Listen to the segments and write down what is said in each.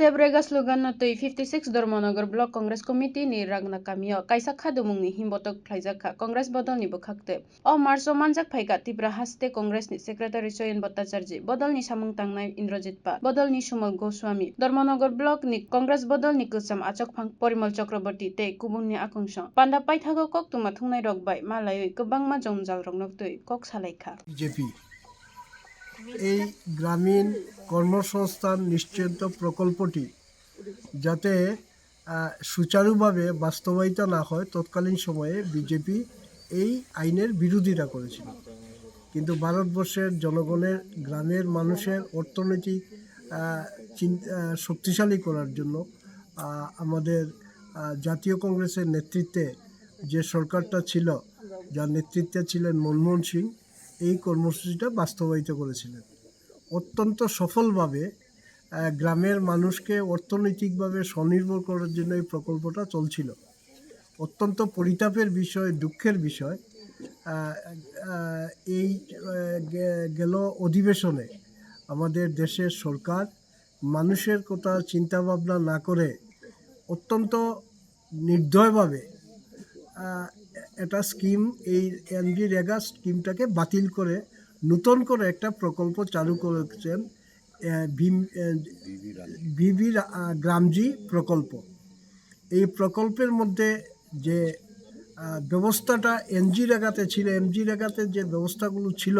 Sebregas Lugano Tui 56 Dormonogor Block Congress Committee ni Ragna Kamio Kaisa Kadumung ni Himbotok Plaizaka Congress Bodol ni Bukakte O Marso Manzak Paika Tibra Haste Congress ni Secretary Soyan Botazarji Bodol ni Samung Tang Nai Indrajit Pa Bodol ni Shumal Goswami Dormonogor Block ni Congress Bodol ni Kusam Achok Pang Porimal Chokroboti Te Kubun ni Akungsha Panda Pai Thago Kok Tumatung Nai Rogbai Malayo Kubang Majong Zal Rognok Tui Kok Salaika BJP এই গ্রামীণ কর্মসংস্থান নিশ্চয়তা প্রকল্পটি যাতে সুচারুভাবে বাস্তবায়িত না হয়, তৎকালীন সময়ে বিজেপি এই আইনের বিরোধিতা করেছিল। কিন্তু ভারতবর্ষের জনগণের, গ্রামের মানুষের অর্থনৈতিক শক্তিশালী করার জন্য আমাদের জাতীয় কংগ্রেসের নেতৃত্বে যে সরকারটা ছিল, যার নেতৃত্বে ছিলেন মনমোহন সিং এই কর্মসূচিটা বাস্তবায়িত করেছিলেন। অত্যন্ত সফলভাবে গ্রামের মানুষকে অর্থনৈতিকভাবে স্বনির্ভর করার জন্য এই প্রকল্পটা চলছিল। অত্যন্ত পরিতাপের বিষয়, দুঃখের বিষয়। এই গেল অধিবেশনে আমাদের দেশের সরকার মানুষের কথা চিন্তাভাবনা না করে অত্যন্ত নির্দয়ভাবে একটা স্কিম, এই এনজি রেগা স্কিমটাকে বাতিল করে নতুন করে একটা প্রকল্প চালু করেছেন বিবি গ্রামজি প্রকল্প। এই প্রকল্পের মধ্যে যে ব্যবস্থাটা এনজি রেগাতে ছিল এমজি রেগাতে যে ব্যবস্থাগুলো ছিল,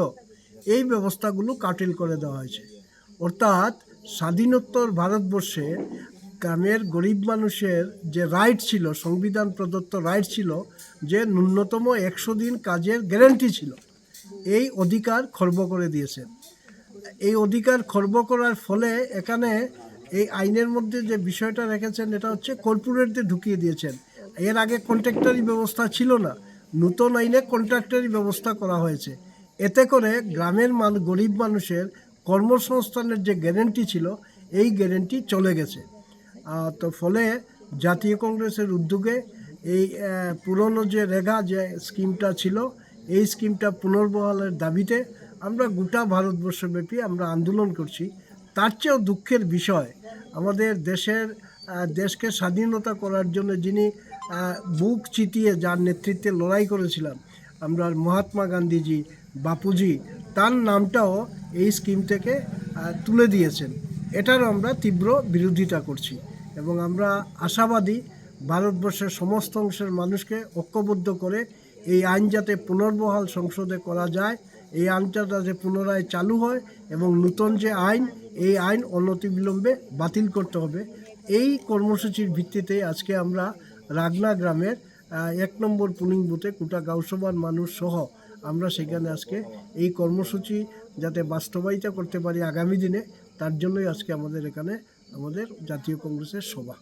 এই ব্যবস্থাগুলো কাটিল করে দেওয়া হয়েছে। অর্থাৎ স্বাধীনোত্তর ভারতবর্ষে গ্রামের গরিব মানুষের যে রাইট ছিল, সংবিধান প্রদত্ত রাইট ছিল, যে ন্যূনতম একশো দিন কাজের গ্যারেন্টি ছিল, এই অধিকার খর্ব করে দিয়েছেন এই অধিকার খর্ব করার ফলে এখানে এই আইনের মধ্যে যে বিষয়টা রেখেছেন, এটা হচ্ছে কর্পোরেটদের ঢুকিয়ে দিয়েছেন। এর আগে কন্ট্রাক্টারি ব্যবস্থা ছিল না, নতুন আইনে কন্ট্রাক্টারি ব্যবস্থা করা হয়েছে। এতে করে গ্রামের মান, গরিব মানুষের কর্মসংস্থানের যে গ্যারেন্টি ছিল, এই গ্যারেন্টি চলে গেছে। তো ফলে জাতীয় কংগ্রেসের উদ্যোগে এই পুরনো যে রেগা যে স্কিমটা ছিল, এই স্কিমটা পুনর্বহালের দাবিতে আমরা গোটা ভারতবর্ষব্যাপী আমরা আন্দোলন করছি। তার চেয়েও দুঃখের বিষয়, আমাদের দেশের দেশকে স্বাধীনতা করার জন্য যিনি বুক চিতিয়ে যার নেতৃত্বে লড়াই করেছিলাম, আমরা মহাত্মা গান্ধীজি, বাপুজি, তার নামটাও এই স্কিম থেকে তুলে দিয়েছেন। এটারও আমরা তীব্র বিরোধিতা করছি। এবং আমরা আশাবাদী ভারতবর্ষের সমস্ত অংশের মানুষকে ঐক্যবদ্ধ করে এই আইন যাতে পুনর্বহাল সংসদে করা যায়, এই আইনটা যাতে পুনরায় চালু হয় এবং নূতন যে আইন, এই আইন অনতিবিলম্বে বাতিল করতে হবে। এই কর্মসূচির ভিত্তিতে আজকে আমরা রাগনা গ্রামের এক নম্বর পুলিং বুথে কুটা গাউসভার মানুষ সহ আমরা সেখানে আজকে এই কর্মসূচি যাতে বাস্তবায়িত করতে পারি আগামী দিনে, তার জন্যই আজকে আমাদের এখানে আমাদের জাতীয় কংগ্রেসের সভা।